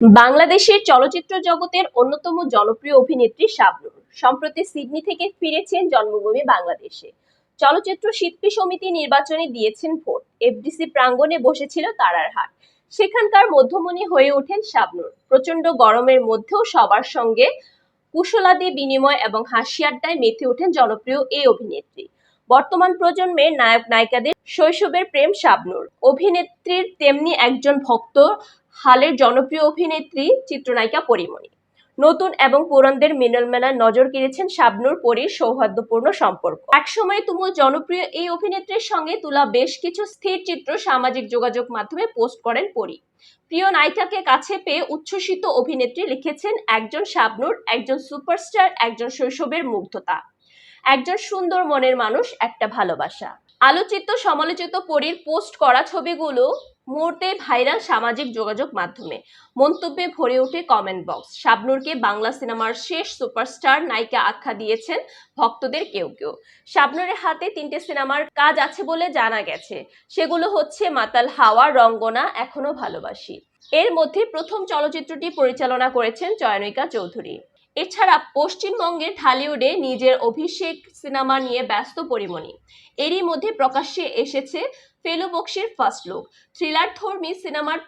বাংলাদেশের চলচ্চিত্র জগতের অন্যতম জনপ্রিয় অভিনেত্রী শাবনূর। সম্প্রতি সিডনি থেকে ফিরেছেন জন্মভূমি বাংলাদেশে। চলচ্চিত্র শিল্পী সমিতি নির্বাচনে দিয়েছেন ভোট। এফডিসি প্রাঙ্গণে বসেছিল তারার হাট। সেখানকার মধ্যমণি হয়ে ওঠেন শাবনূর। প্রচণ্ড গরমের মধ্যেও সবার সঙ্গে কুশলাদি বিনিময় এবং হাসি আড্ডায় মেতে ওঠেন জনপ্রিয় এই অভিনেত্রী। বর্তমান প্রজন্মের নায়ক নায়িকাদের শৈশবের প্রেম শাবনূর। অভিনেত্রীর তেমনি একজন ভক্ত হালের জনপ্রিয় অভিনেত্রী চিত্রনায়িকা পরিমণি। নতুন এবং পুরানদের মিলন মেলায় নজর কেড়েছেন শাবনুর পরীর সৌহার্দ্যপূর্ণ সম্পর্ক। একসময় তুমুল জনপ্রিয় এই অভিনেত্রীর সঙ্গে তোলা বেশ কিছু স্থির চিত্র সামাজিক যোগাযোগ মাধ্যমে পোস্ট করেন পরী। প্রিয় নায়িকাকে কাছে পেয়ে উচ্ছ্বসিত অভিনেত্রী লিখেছেন, একজন শাবনুর, একজন সুপারস্টার, একজন শৈশবের মুগ্ধতা। একজন সুন্দর মনের মানুষ, একটা ভালোবাসা। আলোচিত সমালোচিত পরীর পোস্ট করা ছবিগুলো মুহূর্তে ভাইরাল সামাজিক যোগাযোগ মাধ্যমে। মন্তব্যে ভরে ওঠে কমেন্ট বক্স শাবনূরকে বাংলা সিনেমার শেষ সুপারস্টার নায়িকা আখ্যা দিয়েছেন ভক্তদের কেউ কেউ। শাবনূরের হাতে তিনটে সিনেমার কাজ আছে বলে জানা গেছে। সেগুলো হচ্ছে মাতাল হাওয়া, রঙ্গনা, এখনও ভালোবাসি। এর মধ্যে প্রথম চলচ্চিত্রটি পরিচালনা করেছেন চয়নিকা চৌধুরী। এছাড়া পশ্চিমবঙ্গের ঢালিউডে নিজের অভিষেক সিনেমা নিয়ে ব্যস্ত পরিমণি। এরই মধ্যে প্রকাশ্যে এসেছে ফেলু বক্সির ফার্স্ট লুক, থ্রিলার ধর্মী সিনেমার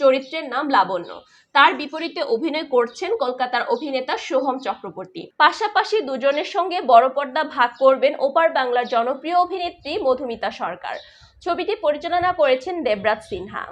চরিত্রের নাম লাবণ্য। তার বিপরীতে অভিনয় করছেন কলকাতার অভিনেতা সোহম চক্রবর্তী। পাশাপাশি দুজনের সঙ্গে বড় পর্দা ভাগ করবেন ওপার বাংলার জনপ্রিয় অভিনেত্রী মধুমিতা সরকার। ছবিটি পরিচালনা করেছেন দেবরাজ সিনহা।